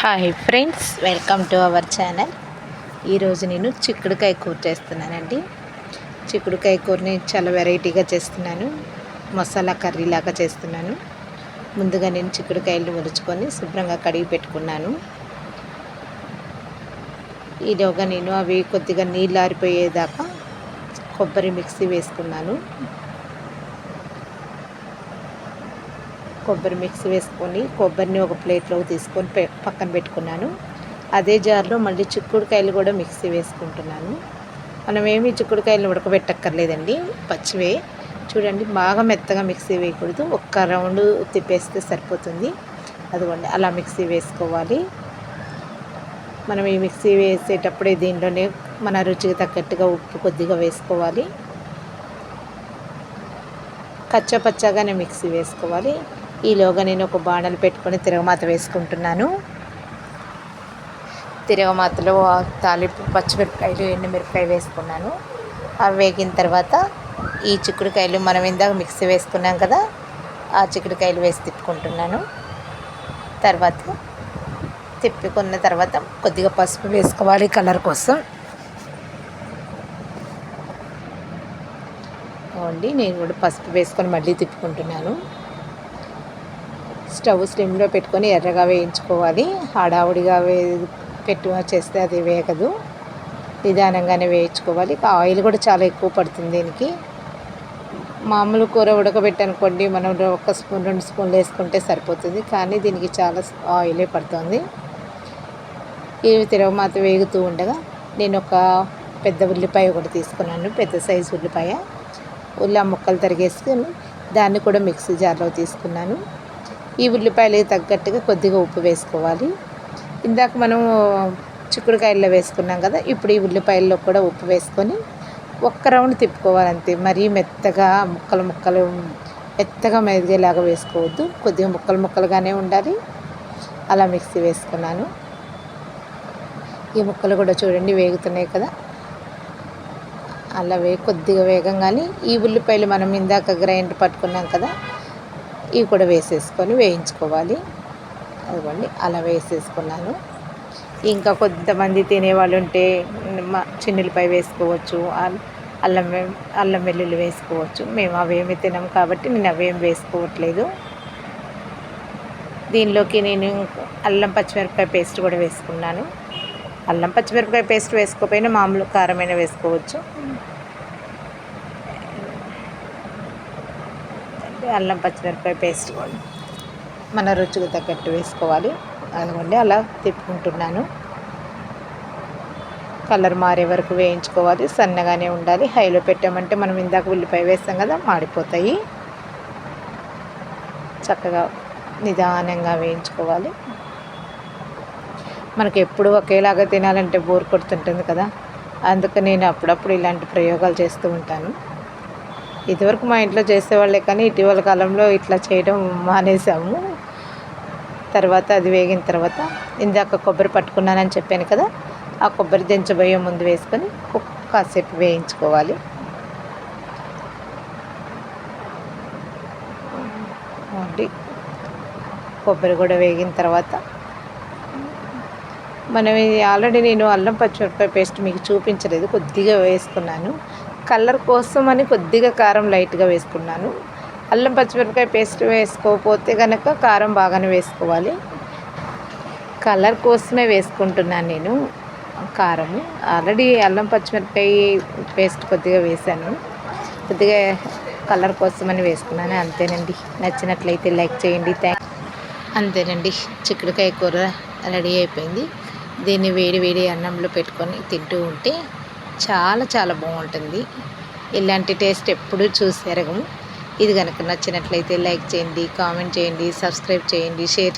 Hi friends welcome to our channel ఈరోజు నేను చిక్కుడుకాయ కూర చేస్తున్నానండి. చిక్కుడుకాయ కూరని చాలా వెరైటీగా చేస్తున్నాను. మసాలా కర్రీ లాగా చేస్తున్నాను. ముందుగా నేను చిక్కుడుకాయలు మురుచుకొని శుభ్రంగా కడిగి పెట్టుకున్నాను. ఈలోగా నేను అవి కొద్దిగా నీళ్ళు ఆరిపోయేదాకా కొబ్బరి మిక్సీ వేసుకున్నాను. కొబ్బరి మిక్స్ వేసుకొని కొబ్బరిని ఒక ప్లేట్లో తీసుకొని పక్కన పెట్టుకున్నాను. అదే జార్లో మళ్ళీ చిక్కుడుకాయలు కూడా మిక్సీ వేసుకుంటున్నాను. మనం ఏమి చిక్కుడుకాయలు ఉడకబెట్టక్కర్లేదండి పచ్చివే. చూడండి బాగా మెత్తగా మిక్సీ వేయకూడదు. ఒక్క రౌండ్ తిప్పేస్తే సరిపోతుంది. అదిగోండి అలా మిక్సీ వేసుకోవాలి. మనం ఈ మిక్సీ వేసేటప్పుడే దీనిలోనే మన రుచికి తగ్గట్టుగా ఉప్పు కొద్దిగా వేసుకోవాలి. కచ్చపచ్చగానే మిక్సీ వేసుకోవాలి. ఈలోగా నేను ఒక బాణలు పెట్టుకొని తిరగమాత వేసుకుంటున్నాను. తిరగమాతలో తాలింపు పచ్చిమిరపకాయలు ఎండుమిరపకాయ వేసుకున్నాను. అవి వేగిన తర్వాత ఈ చిక్కుడుకాయలు మనం ఇందాక మిక్సీ వేసుకున్నాం కదా ఆ చిక్కుడుకాయలు వేసి తిప్పుకుంటున్నాను. తర్వాత తిప్పుకున్న తర్వాత కొద్దిగా పసుపు వేసుకోవాలి కలర్ కోసం. అండి నేను కూడా పసుపు వేసుకొని మళ్ళీ తిప్పుకుంటున్నాను. స్టవ్ స్లిమ్లో పెట్టుకొని ఎర్రగా వేయించుకోవాలి. హడావుడిగా వే పెట్టు చేస్తే అది వేగదు. నిదానంగానే వేయించుకోవాలి. ఆయిల్ కూడా చాలా ఎక్కువ పడుతుంది దీనికి. మామూలు కూర ఉడకబెట్టనుకోండి మనం ఒక స్పూన్ రెండు స్పూన్లు వేసుకుంటే సరిపోతుంది. కానీ దీనికి చాలా ఆయిలే పడుతుంది. ఇవి తిరగమాత వేగుతూ ఉండగా నేను ఒక పెద్ద ఉల్లిపాయ ఒకటి తీసుకున్నాను. పెద్ద సైజు ఉల్లిపాయ. ఉల్లి ముక్కలు తరిగేసుకొని దాన్ని కూడా మిక్సీ జార్లో తీసుకున్నాను. ఈ ఉల్లిపాయలకి తగ్గట్టుగా కొద్దిగా ఉప్పు వేసుకోవాలి. ఇందాక మనం చిక్కుడుకాయల్లో వేసుకున్నాం కదా ఇప్పుడు ఈ ఉల్లిపాయల్లో కూడా ఉప్పు వేసుకొని ఒక్క రౌండ్ తిప్పుకోవాలి అంతే మరీ మెత్తగా ముక్కలు ముక్కలు మెత్తగా మెదిగేలాగా వేసుకోవద్దు. కొద్దిగా ముక్కలు ముక్కలుగానే ఉండాలి. అలా మిక్సీ వేసుకున్నాను. ఈ ముక్కలు కూడా చూడండి వేగుతున్నాయి కదా. అలా వే కొద్దిగా వేగంగానే ఈ ఉల్లిపాయలు మనం ఇందాక గ్రైండ్ పట్టుకున్నాం కదా ఇవి కూడా వేసేసుకొని వేయించుకోవాలి. అదిగోండి అలా వేసేసుకున్నాను. ఇంకా కొంతమంది తినేవాళ్ళు ఉంటే చిన్నులపై వేసుకోవచ్చు అల్లం అల్లం వెల్లుల్లి వేసుకోవచ్చు. మేము అవేమి తినాం కాబట్టి నేను అవేం వేసుకోవట్లేదు. దీనిలోకి నేను అల్లం పచ్చిమిరపకాయ పేస్ట్ కూడా వేసుకున్నాను. అల్లం పచ్చిమిరపకాయ పేస్ట్ వేసుకోకపోయినా మామూలు కారమైన వేసుకోవచ్చు. అల్లం పచ్చిమిరపకాయ పేస్ట్ మన రుచికి తగ్గట్టు వేసుకోవాలి. అనుకోండి అలా తిప్పుకుంటున్నాను. కలర్ మారే వరకు వేయించుకోవాలి. సన్నగానే ఉండాలి. హైలో పెట్టామంటే మనం ఇందాక ఉల్లిపాయ వేస్తాం కదా మాడిపోతాయి. చక్కగా నిదానంగా వేయించుకోవాలి. మనకి ఎప్పుడు ఒకేలాగా తినాలంటే బోర్ కొడుతుంటుంది కదా. అందుకు నేను అప్పుడప్పుడు ఇలాంటి ప్రయోగాలు చేస్తూ ఉంటాను. ఇదివరకు మా ఇంట్లో చేసేవాళ్ళే కానీ ఇటీవల కాలంలో ఇట్లా చేయడం మానేసాము తర్వాత అది వేగిన తర్వాత ఇందాక కొబ్బరి పట్టుకున్నానని చెప్పాను కదా ఆ కొబ్బరి దించబోయే ముందు వేసుకొని కాసేపు వేయించుకోవాలి. కొబ్బరి కూడా వేగిన తర్వాత మనం ఆల్రెడీ నేను అల్లం పచ్చిమిరపకాయ పేస్ట్ మీకు చూపించలేదు కొద్దిగా వేసుకున్నాను. కలర్ కోసం అని కొద్దిగా కారం లైట్గా వేసుకున్నాను. అల్లం పచ్చిమిరపకాయ పేస్ట్ వేసుకోకపోతే కనుక కారం బాగానే వేసుకోవాలి. కలర్ కోసమే వేసుకుంటున్నాను నేను కారము. ఆల్రెడీ అల్లం పచ్చిమిరపకాయ పేస్ట్ కొద్దిగా వేసాను. కొద్దిగా కలర్ కోసమని వేసుకున్నాను. అంతేనండి. నచ్చినట్లయితే లైక్ చేయండి. థ్యాంక్ అంతేనండి. చిక్కుడుకాయ కూర రెడీ అయిపోయింది. దీన్ని వేడి వేడి అన్నంలో పెట్టుకొని తింటూ ఉంటే చాలా చాలా బాగుంటుంది. ఇలాంటి టేస్ట్ ఎప్పుడూ చూసి ఎరగము. ఇది కనుక నచ్చినట్లయితే లైక్ చేయండి కామెంట్ చేయండి సబ్స్క్రైబ్ చేయండి షేర్